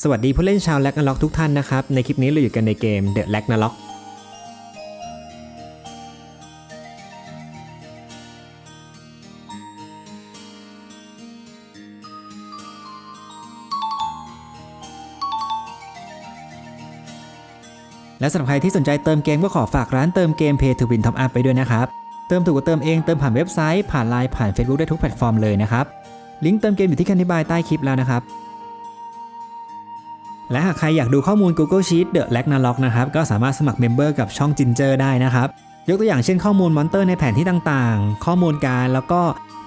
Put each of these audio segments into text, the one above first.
สวัสดีผู้เล่นชาวแล็กนาล็อกทุกท่านนะครับ ในคลิปนี้เราอยู่กันในเกม The l a g n a l o c และสำหรับใครที่สนใจเติมเกมก็ขอฝากร้านเติมเกม Pay to Win Top Up ไปด้วยนะครับ เติมถูกกว่าเติมเองเติมผ่านเว็บไซต์ผ่านไลน์ผ่าน Facebook ได้ทุกแพลตฟอร์มเลยนะครับ ลิงก์เติมเกมอยู่ที่คันธิบายใต้คลิปแล้วนะครับ และหากใครอยากดูข้อมูล Google Sheet The l a g n a l o c นะครับก็สามารถสมัครเมมเบอร์กับช่อง Ginger ได้นะครับ ยกตัวอย่างเช่นข้อมูลมอนเตอร์ในแผนที่ต่างๆ ข้อมูลการแล้วก็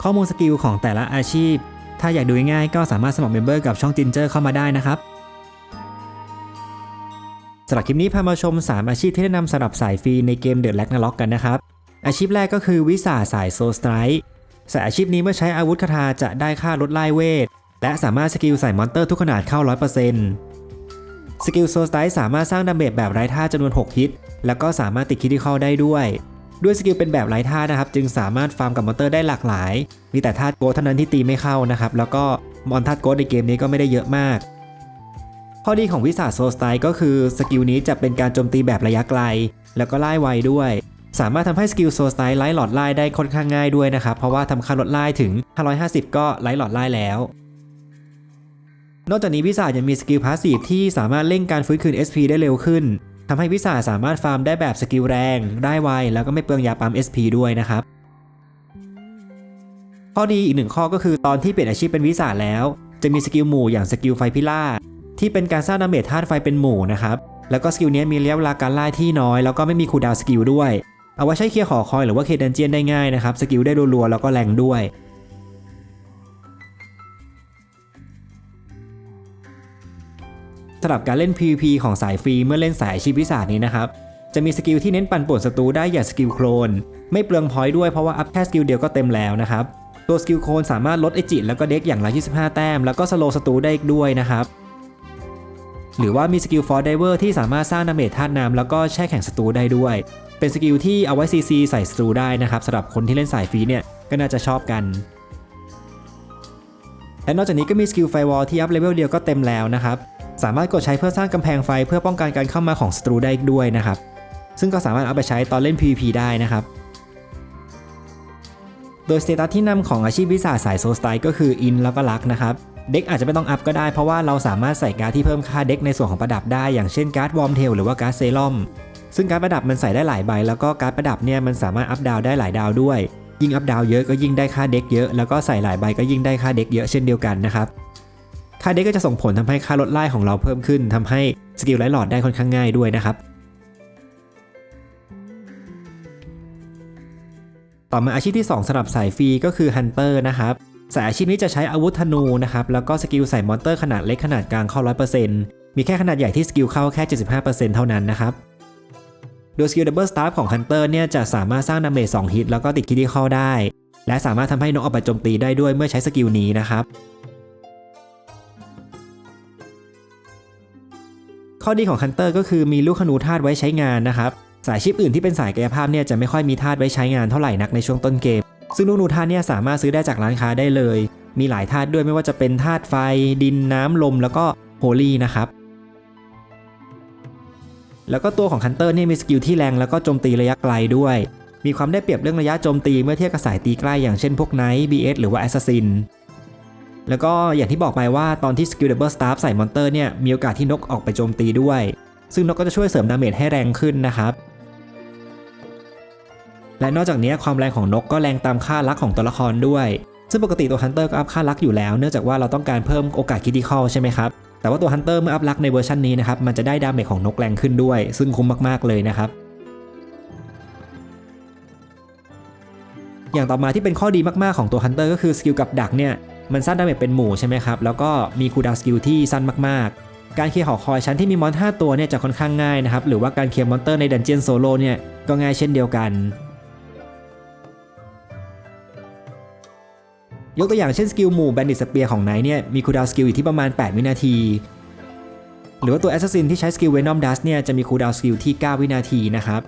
ข้อมูลสกิลของแต่ละอาชีพ ถ้าอยากดูง่ายๆก็สามารถสมัครเมมเบอร์กับช่อง Ginger เข้ามาได้นะครับสำหรับคลิปนี้พามาชม 3 อาชีพที่แนะนำสำหรับสายฟรีในเกม The l a g n a l o c กันนะครับ อาชีพแรกก็คือวิสาสายโซสไตร์สายอาชีพนี้เมื่อใช้อาวุธคาถาจะได้ค่าลดไล่เวท และสามารถสกิลใส่มอนเตอร์ทุกขนาดเข้า 100% สกิลโซสไตร์สามารถสร้างดาเมจแบบไร้ท่าจำนวน 6 ฮิต แล้วก็สามารถติดคิดที่เข้าได้ด้วย ด้วยสกิลเป็นแบบไร้ท่านะครับ จึงสามารถฟาร์มกับมอนเตอร์ได้หลากหลาย มีแต่ธาตุโกเท่านั้นที่ตีไม่เข้านะครับ แล้วก็มอนธาตุโกในเกมนี้ก็ไม่ได้เยอะมาก ข้อดีของวิสาโซสไตร์ก็คือสกิลนี้จะเป็นการโจมตีแบบระยะไกล แล้วก็ไล่ไวด้วย สามารถทำให้สกิลโซสไตล์ไล่หลอดไล่ได้ค่อนข้างง่ายด้วยนะครับ เพราะว่าทำค่าลดไล่ถึง 550 ก็ไล่หลอดไล่แล้ว นอกจากนี้วิสายังมีสกิลพาสซีฟที่สามารถเร่งการฟื้นคืน SP ได้เร็วขึ้นทำให้วิสาสามารถฟาร์มได้แบบสกิลแรง ได้ไว แล้วก็ไม่เปลืองยาปั๊ม SP ด้วยนะครับ ข้อดีอีกหนึ่งข้อก็คือตอนที่เปลี่ยนอาชีพเป็นวิสาแล้ว จะมีสกิลหมู่อย่างสกิลไฟพิล่าที่เป็นการสร้างดาเมจธาตุไฟเป็นหมู่นะครับแล้วก็สกิลนี้มีระยะเวลาการไล่ที่น้อยแล้วก็ไม่มีคูดาวสกิลด้วย เอาไว้ใช้เคลียร์หอคอยหรือว่าเคดันเจียนได้ง่ายนะครับ สกิลได้รัวๆแล้วก็แรงด้วยำหรับการเล่น PVP ของสายฟรีเมื่อเล่นสายชีพวิสานี้นะครับจะมีสกิลที่เน้นปั่นป่วนศัตรูได้อย่างสกิลโคลนไม่เปลืองพอยต์ด้วยเพราะว่าอัพแค่สกิลเดียวก็เต็มแล้วนะครับตัวสกิลโคลนสามารถลดเอจิแล้วก็เด็กอย่างละ25 แต้ม แล้วก็สโลศัตรูได้อีกด้วยนะครับหรือว่ามีสกิลฟอร์ไดเวอร์ที่สามารถสร้างดาเมจธาตุน้ำแล้วก็แช่แข็งศัตรูได้ด้วย เป็นสกิลที่เอาไว้ซีซีใส่ศัตรูได้นะครับสำหรับคนที่เล่นสายฟรีเนี่ยก็น่าจะชอบกันและนอกจากนี้ก็มีสกิลไฟวอลที่อัพเลเวลเดียวก็เต็มแล้วนะครับ สามารถกดใช้เพื่อสร้างกำแพงไฟเพื่อป้องกันการเข้ามาของศัตรูได้ด้วยนะครับ ซึ่งก็สามารถเอาไปใช้ตอนเล่น PVP ได้นะครับ โดยสเตตัสที่นำของอาชีพวิสาสายโซสไตล์ก็คืออินแล้วก็ลักนะครับ เด็กอาจจะไม่ต้องอัพก็ได้เพราะว่าเราสามารถใส่การ์ดที่เพิ่มค่าเด็กในส่วนของประดับได้อย่างเช่นการ์ดวอร์มเทลหรือว่าการ์ดเซรั่มซึ่งการ์ดประดับมันใส่ได้หลายใบ แล้วก็การ์ดประดับเนี่ยมันสามารถอัพดาวได้หลายดาวด้วย ยิ่งอัพดาวเยอะก็ยิ่งได้ค่าเด็กเยอะ แล้วก็ใส่หลายใบก็ยิ่งได้ค่าเด็กเยอะเช่นเดียวกันนะครับ ค่าเด็กก็จะส่งผลทำให้ค่าลดไล่ของเราเพิ่มขึ้นทำให้สกิลไล่หลอดได้ค่อนข้างง่ายด้วยนะครับ ต่อมาอาชีพที่ 2สำหรับสายฟรีก็คือฮันเตอร์นะครับสายอาชีพนี้จะใช้อาวุธธนูนะครับแล้วก็สกิลใส่มอนเตอร์ขนาดเล็กขนาดกลางเข้า 100%มีแค่ขนาดใหญ่ที่สกิลเข้าแค่ 75%เท่านั้นนะครับโดยสกิลดับเบิลสตาร์ของฮันเตอร์เนี่ยจะสามารถสร้างดาเมจ2ฮิตแล้วก็ติดคิดที่เข้าได้ และสามารถทำให้นกออกไปโจมตีได้ด้วยเมื่อใช้สกิลนี้นะครับ ข้อดีของฮันเตอร์ก็คือมีลูกขนูธาตุไว้ใช้งานนะครับ สายชีพอื่นที่เป็นสายกายภาพเนี่ยจะไม่ค่อยมีธาตุไว้ใช้งานเท่าไหร่นักในช่วงต้นเกม ซึ่งลูกนูธาตุเนี่ยสามารถซื้อได้จากร้านค้าได้เลย มีหลายธาตุด้วยไม่ว่าจะเป็นธาตุไฟ ดินน้ำลมแล้วก็โฮลี่นะครับแล้วก็ตัวของฮันเตอร์เนี่ยมีสกิลที่แรงแล้วก็โจมตีระยะไกลด้วย มีความได้เปรียบเรื่องระยะโจมตีเมื่อเทียบกับสายตีใกล้อย่างเช่นพวกไนท์บีเอสหรือว่าแอสซัสซิน แล้วก็อย่างที่บอกไปว่าตอนที่สกิลดับเบิลสตาร์ใส่มอนเตอร์เนี่ยมีโอกาสที่นกออกไปโจมตีด้วย ซึ่งนกก็จะช่วยเสริมดาเมจให้แรงขึ้นนะครับ และนอกจากนี้ความแรงของนกก็แรงตามค่าลักของตัวละครด้วย ซึ่งปกติตัวฮันเตอร์ก็อัพค่าลักอยู่แล้ว เนื่องจากว่าเราต้องการเพิ่มโอกาสคิดที่เข้าใช่ไหมครับ แต่ว่าตัวฮันเตอร์เมื่ออัพลักในเวอร์ชันนี้นะครับมันจะได้ดาเมจของนกแรงขึ้นด้วย ซึ่งคุ้มมากๆเลยนะครับอย่างต่อมาที่เป็นข้อดีมากๆของตัวฮันเตอร์ก็คือสกิลกับดักเนี่ย มันสร้างดาเมจเป็นหมู่ใช่ไหมครับ แล้วก็มีคูดาวสกิลที่สั้นมากๆ การเคลียร์หอคอยชั้นที่มีมอน 5 ตัวเนี่ยจะค่อนข้างง่ายนะครับ หรือว่าการเคลียร์มอนเตอร์ในดันเจียนโซโล่เนี่ยก็ง่ายเช่นเดียวกัน ยกตัวอย่างเช่นสกิลหมู่แบนดิตสเปียของไนท์เนี่ยมีคูดาวสกิลอยู่ที่ประมาณ 8 วินาที หรือว่าตัวแอสซัสซินที่ใช้สกิลเวนอมดัสเนี่ยจะมีคูดาวสกิลที่ 9 วินาทีนะครับ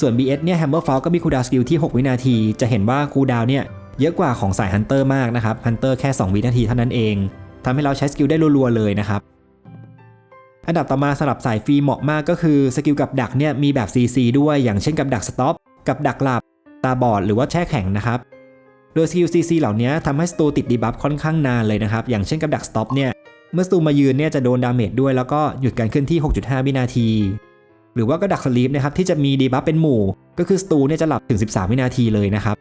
ส่วน BS เนี่ยแฮมเบอร์ฟอลก็มีคูดาวสกิลที่ 6 วินาที จะเห็นว่าคูดาวเนี่ย เยอะกว่าของสายฮันเตอร์มากนะครับฮันเตอร์แค่ 2 วินาทีเท่านั้นเองทำให้เราใช้สกิลได้รัวๆเลยนะครับอันดับต่อมาสำหรับสายฟรีเหมาะมากก็คือสกิลกับดักเนี่ยมีแบบ CC ด้วยอย่างเช่นกับดักสต็อปกับดักหลับ ตาบอดหรือว่าแช่แข็งนะครับโดยสกิล CC เหล่านี้ทำให้สตูติดดีบัฟค่อนข้างนานเลยนะครับอย่างเช่นกับดักสต็อปเนี่ยเมื่อสตูมายืนเนี่ยจะโดนดาเมจด้วยแล้วก็หยุดการเคลื่อนที่ 6.5 วินาที หรือว่าก็ดักสลีปนะครับที่จะมีดีบัฟเป็นหมู่ ก็คือสตูเนี่ยจะหลับถึง 13 วินาทีเลยนะครับ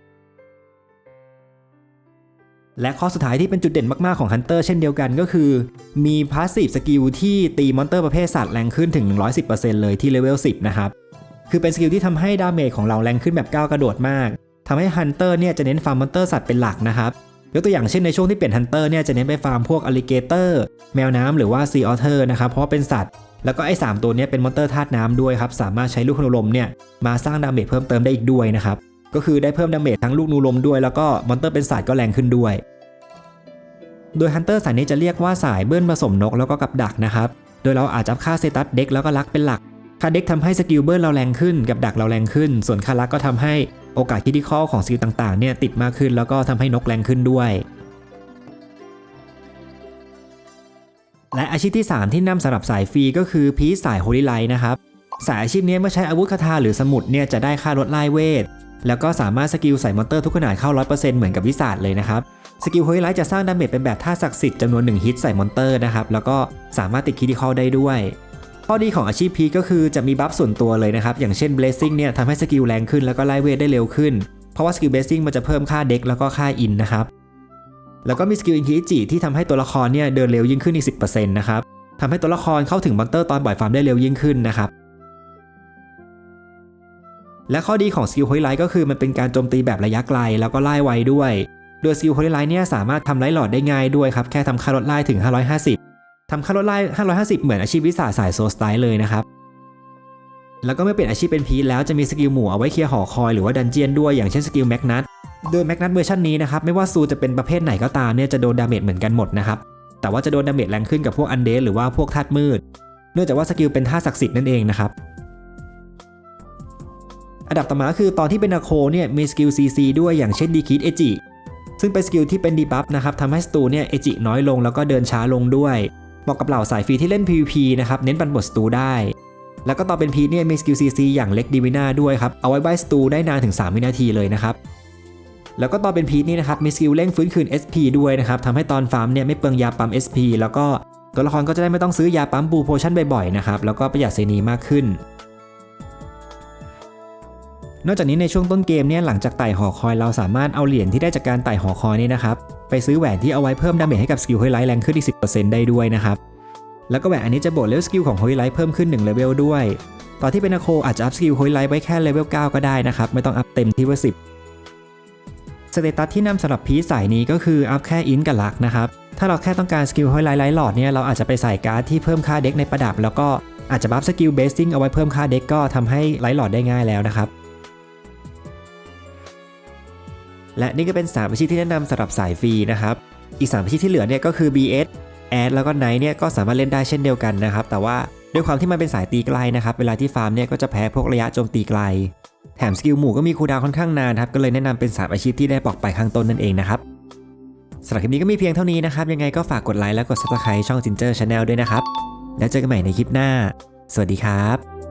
และข้อสุดท้ายที่เป็นจุดเด่นมากๆของฮันเตอร์เช่นเดียวกันก็คือ มีพาสซีฟสกิลที่ตีมอนเตอร์ประเภทสัตว์แรงขึ้นถึง 110%เลยที่เลเวล 10 นะครับ คือเป็นสกิลที่ทำให้ดาเมจของเราแรงขึ้นแบบก้าวกระโดดมากทำให้ฮันเตอร์เนี่ยจะเน้นฟาร์มมอนเตอร์สัตว์เป็นหลักนะครับ ยกตัวอย่างเช่นในช่วงที่เปลี่ยนฮันเตอร์เนี่ยจะเน้นไปฟาร์มพวกอลิเกเตอร์แมวน้ำหรือว่าซีออเทอร์นะครับเพราะเป็นสัตว์ แล้วก็ไอ้สามตัวเนี้เป็นมอนเตอร์ธาตุน้ำด้วยครับสามารถใช้ลูกนูลมเนี่ยมาสร้างดาเมจเพิ่มเติมได้อีกด้วยนะครับ ก็คือได้เพิ่มดาเมจทั้งลูกนูลมด้วยแล้วก็มอนเตอร์เป็นสัตว์ก็แรงขึ้นด้วย โดยฮันเตอร์สายนี้จะเรียกว่าสายเบิ้ลผสมนกแล้วก็กับดักนะครับ โดยเราอาจจะค่าเซตัสเด็กแล้วก็ลักเป็นหลัก ค่าเด็กทำให้สกิลเบิ้ลเราแรงขึ้น กับดักเราแรงขึ้น ส่วนค่าลักก็ทำให้โอกาสคิดที่ข้อของสกิลต่างๆเนี่ยติดมากขึ้นแล้วก็ทำให้นกแรงขึ้นด้วยและอาชีพที่ 3 ที่นำสำหรับสายฟรีก็คือพีสายโฮลิไลท์นะครับ สายอาชีพนี้เมื่อใช้อาวุธคาถาหรือสมุดเนี่ยจะได้ค่าลดไล่เวท แล้วก็สามารถสกิลใส่มอนเตอร์ทุกขนาดเข้า 100%เหมือนกับวิสาดเลยนะครับ สกิลโฮลิไลท์จะสร้างดาเมจเป็นแบบท่าศักดิ์สิทธิ์จำนวน1ฮิตใส่มอนเตอร์นะครับ แล้วก็สามารถติดคิดที่เข้าได้ด้วย ข้อดีของอาชีพพีก็คือจะมีบัฟส่วนตัวเลยนะครับ อย่างเช่น Blessing เนี่ยทำให้สกิลแรงขึ้นแล้วก็ไล่เวทได้เร็วขึ้น เพราะว่าสกิล Blessing มันจะเพิ่มค่าเด็กแล้วก็ค่าอินนะครับ แล้วก็มีสกิลอินทิจิที่ทำให้ตัวละครเนี่ยเดินเร็วยิ่งขึ้นอีก10%นะครับทำให้ตัวละครเข้าถึงมอนเตอร์ตอนบ่อยฟาร์มได้เร็วยิ่งขึ้นนะครับ และข้อดีของสกิลโฮลไลท์ก็คือมันเป็นการโจมตีแบบระยะไกลแล้วก็ไล่ไวด้วย โดยสกิลโฮลไลท์เนี่ยสามารถทำไล่หลอดได้ง่ายด้วยครับ แค่ทำค่าลดไล่ถึง 550 ทำค่าลดไล่ 550 เหมือนอาชีพวิสาสายโซสไตล์เลยนะครับ แล้วก็เมื่อเปลี่ยนอาชีพเป็นพีทแล้วจะมีสกิลหมู่เอาไว้เคลียร์หอคอยหรือว่าดันเจียนด้วยอย่างเช่นสกิลแมกนัทโดยแมกนัทเวอร์ชันนี้นะครับไม่ว่าซูจะเป็นประเภทไหนก็ตามเนี่ยจะโดนดาเมจเหมือนกันหมดนะครับแต่ว่าจะโดนดาเมจแรงขึ้นกับพวกอันเดสหรือว่าพวกธาตุมืด เนื่องจากว่าสกิลเป็นท่าศักดิ์สิทธิ์นั่นเองนะครับ อันดับต่อมาคือตอนที่เป็นนาโคเนี่ยมีสกิล CC ด้วยอย่างเช่นดีคิดเอจิซึ่งเป็นสกิลที่เป็นดีบัฟนะครับทำให้สตูเนี่ยเอจิน้อยลงแล้วก็เดินช้าลงด้วยเหมาะกับเหล่าสายฟรีที่เล่น PVP นะครับเน้นปันบทสตูได้ แล้วก็ตอนเป็นพีเนี่ยมีสกิล CC อย่างเล็กดีวิน่าด้วยครับเอาไว้ใบสตูได้นานถึง 3 วินาทีเลยนะครับแล้วก็ตอนเป็นพีทนี่นะครับมีสกิลเร่งฟื้นคืน SP ด้วยนะครับทำให้ตอนฟาร์มเนี่ยไม่เปลืองยาปั๊ม SP แล้วก็ตัวละครก็จะได้ไม่ต้องซื้อยาปั๊มบูโพชั่นบ่อยๆนะครับแล้วก็ประหยัดเซนีมากขึ้น นอกจากนี้ในช่วงต้นเกมเนี่ยหลังจากไต่หอคอยเราสามารถเอาเหรียญที่ได้จากการไต่หอคอยนี่นะครับไปซื้อแหวนที่เอาไว้เพิ่มดาเมจให้กับสกิลเฮยไลท์แรงขึ้นอีก10%ได้ด้วยนะครับแล้วก็แหวนอันนี้จะบวกเลเวลสกิลของเฮยไลท์เพิ่มขึ้น1เลเวลด้วยตอนที่เป็นนาโคอาจจะอัพสกิลเฮยไลท์ไว้แค่เลเวล9ก็ได้นะครับไม่ต้องอัพเต็มที่ว่า10สเตตัสที่นำสำหรับพีสายนี้ก็คืออัพแค่อินกับลักนะครับถ้าเราแค่ต้องการสกิลห้อยไลท์ไลท์หลอดเนี่ยเราอาจจะไปใส่การ์ดที่เพิ่มค่าเด็กในประดับ แล้วก็อาจจะบัฟสกิลเบสซิ่งเอาไว้เพิ่มค่าเด็กก็ทำให้ไลท์หลอดได้ง่ายแล้วนะครับ และนี่ก็เป็น 3 อาชีพที่แนะนำสำหรับสายฟรีนะครับ อีก 3 อาชีพที่เหลือเนี่ยก็คือ BS แอดแล้วก็ไนท์เนี่ยก็สามารถเล่นได้เช่นเดียวกันนะครับ แต่ว่าด้วยความที่มันเป็นสายตีไกลนะครับ เวลาที่ฟาร์มเนี่ยก็จะแพ้พวกระยะโจมตีไกล แถมสกิลหมู่ก็มีคูดาวค่อนข้างนานครับ ก็เลยแนะนำเป็น 3 อาชีพที่ได้บอกไปข้างต้นนั่นเองนะครับสำหรับคลิปนี้ก็มีเพียงเท่านี้นะครับ ยังไงก็ฝากกดไลค์และกด subscribe ช่อง Ginger Channel ด้วยนะครับ แล้วเจอกันใหม่ในคลิปหน้า สวัสดีครับ